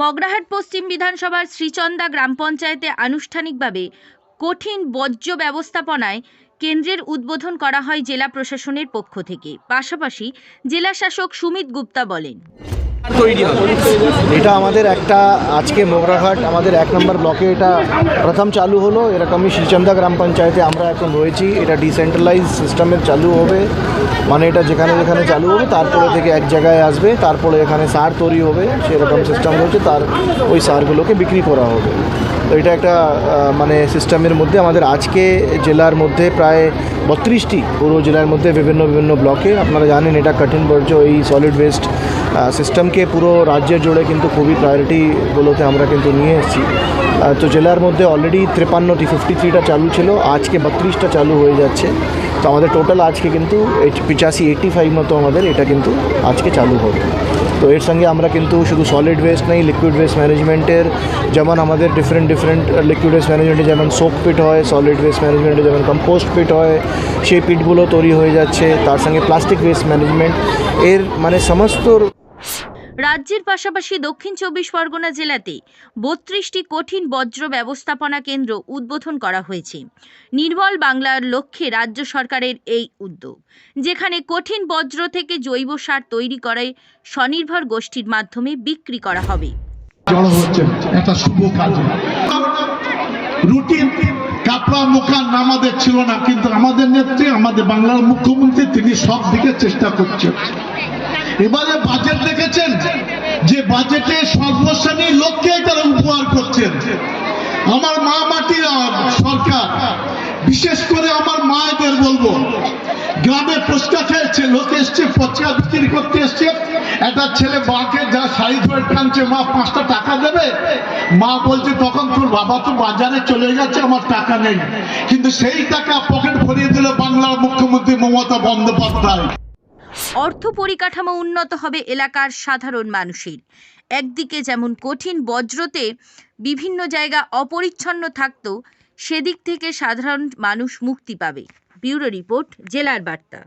মগরাহাট পশ্চিম বিধানসভার শ্রীচন্দা গ্রাম পঞ্চায়েতে আনুষ্ঠানিকভাবে কঠিন বর্জ্য ব্যবস্থাপনায় কেন্দ্রের উদ্বোধন করা হয় জেলা প্রশাসনের পক্ষ থেকে। পাশাপাশি জেলা শাসক সুমিত গুপ্তা বলেন। এটা আমাদের একটা আজকে মোগরাঘাট, আমাদের এক নম্বর ব্লকে এটা প্রথম চালু হলো। এরকমই শ্রীচন্দা গ্রাম পঞ্চায়েতে আমরা এখন রয়েছি। এটা ডিসেন্ট্রালাইজ সিস্টেমের চালু হবে। মানে এটা যেখানে যেখানে চালু হবে, তারপরে থেকে এক জায়গায় আসবে। তারপরে এখানে সার তৈরি হবে। সেরকম সিস্টেম রয়েছে। তার ওই সারগুলোকে বিক্রি করা হবে। তো এটা একটা মানে সিস্টেমের মধ্যে আমাদের আজকে জেলার মধ্যে প্রায় বত্রিশটি পুরো জেলার মধ্যে বিভিন্ন বিভিন্ন ব্লকে। আপনারা জানেন এটা কঠিন বর্জ্য, এই সলিড ওয়েস্ট সিস্টেমকে পুরো রাজ্যের জুড়ে কিন্তু খুবই প্রায়োরিটিগুলোতে আমরা কিন্তু নিয়ে এসেছি। তো জেলার মধ্যে অলরেডি তিপ্পান্নটি ফিফটি থ্রিটা চালু ছিল, আজকে বত্রিশটা চালু হয়ে যাচ্ছে। তো আমাদের টোটাল আজকে কিন্তু পিচাশি এইট্টি ফাইভ মতো আমাদের এটা কিন্তু আজকে চালু হবে। তো এর সঙ্গে আমরা কিন্তু শুধু সলিড ওয়েস্ট নেই লিকুইড ওয়েস্ট ম্যানেজমেন্টের যেমন আমাদের ডিফারেন্ট ডিফারেন্ট লিকুইড ওয়েস্ট ম্যানেজমেন্টে যেমন সোপ পিট হয় সলিড ওয়েস্ট ম্যানেজমেন্টে যেমন কম্পোস্ট পিট হয়, সেই পিটগুলো তৈরি হয়ে যাচ্ছে। তার সঙ্গে প্লাস্টিক ওয়েস্ট ম্যানেজমেন্ট এর মানে সমস্ত রাজ্যের পাশাপাশি দক্ষিণ চব্বিশ পরগনা জেলাতে বত্রিশটি কঠিন বজ্র ব্যবস্থাপনা কেন্দ্র উদ্বোধন করা হয়েছে। নির্মল বাংলার লক্ষ্যে রাজ্য সরকারের এই উদ্যোগ, যেখানে কঠিন বজ্র থেকে জৈব সার তৈরি করে স্বনির্ভর গোষ্ঠীর মাধ্যমে বিক্রি করা হবে। কাপড়া আমাদের ছিল না, কিন্তু আমাদের নেত্রী, আমাদের বাংলার মুখ্যমন্ত্রী, তিনি সব দিকে চেষ্টা করছেন। এবারে বাজেট দেখেছেন যে বাজেটে সর্বশ্রেণীর লোককে তারা উপহার করছেন। আমার মা মাটির সরকার, বিশেষ করে আমার মায়েদের বলব, গ্রামে ফুচকা খেয়েছে, লোক এসছে, ফুচকা বিক্রি করতে এসছে। একটা ছেলে মাকে যা শাড়ি ধরে টানছে, মা পাঁচটা টাকা দেবে? মা বলছে, তখন তোর বাবা তো বাজারে চলে গেছে, আমার টাকা নেই। কিন্তু সেই টাকা পকেট ভরিয়ে দিল বাংলার মুখ্যমন্ত্রী মমতা বন্দ্যোপাধ্যায়। অর্থ পরিকাঠামো উন্নত হবে এলাকার সাধারণ মানুষের। একদিকে যেমন কঠিন বজ্রতে বিভিন্ন জায়গা অপরিচ্ছন্ন থাকত, সেদিক থেকে সাধারণ মানুষ মুক্তি পাবে। ব্যুরো রিপোর্ট, জেলার বার্তা।